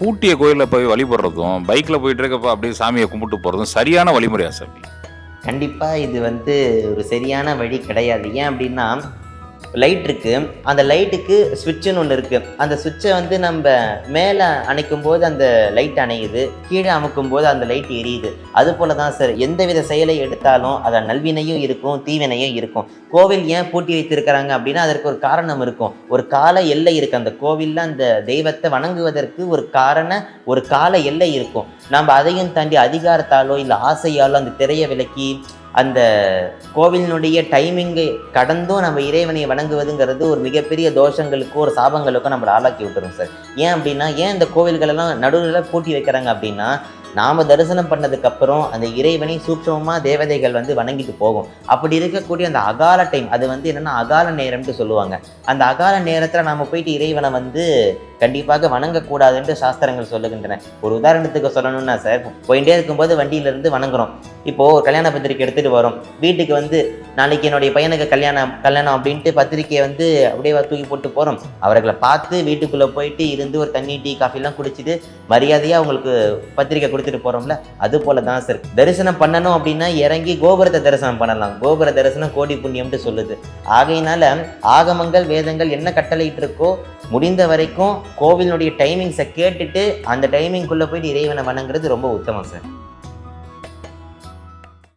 பூட்டிய கோயிலில் போய் வழிபடுறதும் பைக்கில் போயிட்டு இருக்கப்ப அப்படியே சாமியை கும்பிட்டு போகிறதும் சரியான வழிமுறையா சாமி கண்டிப்பாக இது வந்து ஒரு சரியான வழி கிடையாது. ஏன் அப்படின்னா லைட் இருக்குது அந்த லைட்டுக்கு சுவிட்சுன்னு ஒன்று இருக்குது அந்த சுவிட்சை வந்து நம்ம மேலே அணைக்கும் போது அந்த லைட் அணையுது. கீழே அமுக்கும் போது அந்த லைட் எரியுது. அது போல தான் சார் எந்தவித செயலை எடுத்தாலும் அதில் நல்வினையும் இருக்கும் தீவினையும் இருக்கும். கோவில் ஏன் பூட்டி வைத்திருக்கிறாங்க அப்படின்னா அதற்கு ஒரு காரணம் இருக்கும். ஒரு கால எல்லை இருக்குது அந்த கோவிலில் அந்த தெய்வத்தை வணங்குவதற்கு ஒரு காரண ஒரு கால எல்லை இருக்கும். நம்ம அதையும் தாண்டி அதிகாரத்தாலோ இல்லை ஆசையாலோ அந்த திரையை விலக்கி அந்த கோவிலினுடைய டைமிங்கை கடந்தும் நம்ம இறைவனை வணங்குவதுங்கிறது ஒரு மிகப்பெரிய தோஷங்களுக்கும் ஒரு சாபங்களுக்கோ நம்மளை ஆளாக்கி விட்டுரும் சார். ஏன் அப்படின்னா ஏன் இந்த கோவில்களெல்லாம் நடுவில் பூட்டி வைக்கிறாங்க அப்படின்னா நாம் தரிசனம் பண்ணதுக்கப்புறம் அந்த இறைவனை சூட்சமாக தேவதைகள் வந்து வணங்கிட்டு போகும். அப்படி இருக்கக்கூடிய அந்த அகால டைம் அது வந்து என்னன்னா அகால நேரம்னு சொல்லுவாங்க. அந்த அகால நேரத்தில் நாம் போயிட்டு இறைவனை வந்து கண்டிப்பாக வணங்கக்கூடாதுன்ட்டு சாஸ்திரங்கள் சொல்லுகின்றன. ஒரு உதாரணத்துக்கு சொல்லணும்னா சார் போயிட்டே இருக்கும்போது வண்டியிலிருந்து வணங்குறோம். இப்போ ஒரு கல்யாண பத்திரிக்கை எடுத்துட்டு வரோம். வீட்டுக்கு வந்து நாளைக்கு என்னுடைய பையனுக்கு கல்யாணம் கல்யாணம் அப்படின்ட்டு பத்திரிக்கையை வந்து அப்படியே தூக்கி போட்டு போகிறோம் அவர்களை பார்த்து வீட்டுக்குள்ளே போயிட்டு இருந்து ஒரு தண்ணி டீ காஃபிலாம் குடிச்சிட்டு மரியாதையாக அவங்களுக்கு பத்திரிக்கை கொடுத்துட்டு போகிறோம்ல அது போல தான் சார் தரிசனம் பண்ணணும் அப்படின்னா இறங்கி கோபுரத்தை தரிசனம் பண்ணலாம். கோபுர தரிசனம் கோடி புண்ணியம்னு சொல்லுது. ஆகையினால ஆகமங்கள் வேதங்கள் என்ன கட்டளையிட்டு இருக்கோ முடிந்த வரைக்கும் கோவிலினுடைய டைமிங்ஸை கேட்டுட்டு அந்த டைமிங்குள்ளே போயிட்டு இறைவனை வணங்குறது ரொம்ப உத்தமம் சார்